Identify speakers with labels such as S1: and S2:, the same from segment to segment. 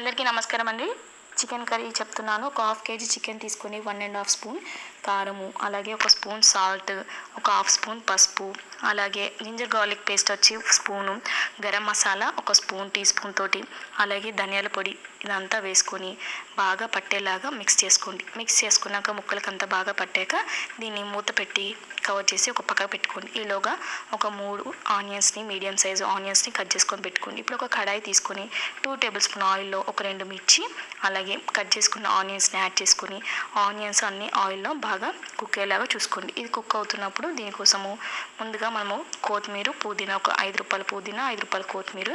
S1: అందరికీ నమస్కారం అండి. చికెన్ కర్రీ చెప్తున్నాను. ఒక హాఫ్ కేజీ చికెన్ తీసుకొని వన్ అండ్ హాఫ్ స్పూన్ కారము అలాగే ఒక స్పూన్ సాల్ట్ ఒక హాఫ్ స్పూన్ పసుపు అలాగే జింజర్ గార్లిక్ పేస్ట్ వచ్చి స్పూను గరం మసాలా ఒక స్పూన్ టీ స్పూన్ తోటి అలాగే ధనియాల పొడి ఇదంతా వేసుకొని బాగా పట్టేలాగా మిక్స్ చేసుకోండి. మిక్స్ చేసుకున్నాక ముక్కలకి అంతా బాగా పట్టాక దీన్ని మూత పెట్టి కవర్ చేసి ఒక పక్క పెట్టుకోండి. ఈలోగా ఒక మూడు ఆనియన్స్ని మీడియం సైజు ఆనియన్స్ని కట్ చేసుకొని పెట్టుకోండి. ఇప్పుడు ఒక కడాయి తీసుకొని టూ టేబుల్ స్పూన్ ఆయిల్లో ఒక రెండు మిర్చి అలాగే కట్ చేసుకున్న ఆనియన్స్ని యాడ్ చేసుకొని ఆనియన్స్ అన్ని ఆయిల్లో బాగా కుక్ అయ్యేలాగా చూసుకోండి. ఇది కుక్ అవుతున్నప్పుడు దీనికోసము ముందుగా మనము కొత్తిమీర పుదీనా ఒక ఐదు రూపాయల పుదీనా ఐదు రూపాయల కొత్తిమీర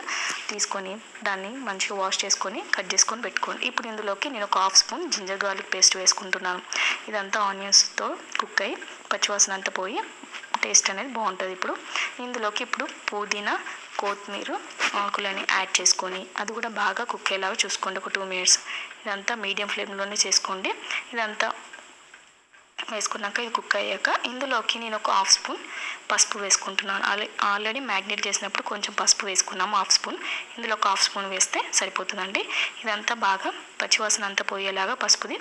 S1: తీసుకొని దాన్ని మంచిగా వాష్ చేసుకొని కట్ చేసుకొని పెట్టుకోండి. ఇప్పుడు ఇందులోకి నేను ఒక half spoon ginger garlic paste వేసుకుంటున్నాను. ఇదంతా ఆనియన్స్తో కుక్ అయ్యి పచ్చివాసన అంతా పోయి టేస్ట్ అనేది బాగుంటుంది. ఇప్పుడు ఇందులోకి ఇప్పుడు పుదీనా కొత్తిమీర ఆకులని యాడ్ చేసుకొని అది కూడా బాగా కుక్ అయ్యేలాగా చూసుకోండి. ఒక టూ మినిట్స్. ఇదంతా మీడియం ఫ్లేమ్లోనే చేసుకోండి. ఇదంతా వేసుకున్నాక ఇది కుక్ అయ్యాక ఇందులోకి నేను ఒక హాఫ్ స్పూన్ పసుపు వేసుకుంటున్నాను. ఆల్రెడీ ఆల్రెడీ మ్యాగ్నేట్ చేసినప్పుడు కొంచెం పసుపు వేసుకున్నాము హాఫ్ స్పూన్. ఇందులో ఒక హాఫ్ స్పూన్ వేస్తే సరిపోతుందండి. ఇదంతా బాగా పచ్చివాసన అంతా పోయేలాగా పసుపుది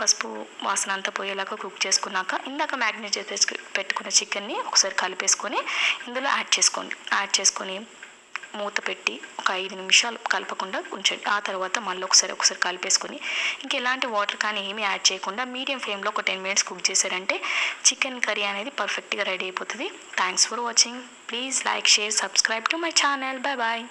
S1: పసుపు వాసన అంతా పోయేలాగా కుక్ చేసుకున్నాక ఇందాక మ్యాగ్నేట్ చేసి పెట్టుకున్న చికెన్ని ఒకసారి కలిపేసుకొని ఇందులో యాడ్ చేసుకోండి. యాడ్ చేసుకొని మూత పెట్టి ఒక ఐదు నిమిషాలు కలపకుండా ఉంచండి. ఆ తర్వాత మళ్ళీ ఒకసారి ఒకసారి కలిపేసుకొని ఇంకెలాంటి వాటర్ కానీ ఏమీ యాడ్ చేయకుండా మీడియం ఫ్లేమ్లో ఒక టెన్ మినిట్స్ కుక్ చేశారంటే చికెన్ కర్రీ అనేది పర్ఫెక్ట్గా రెడీ అయిపోతుంది. Thanks for watching please like share subscribe to my channel bye bye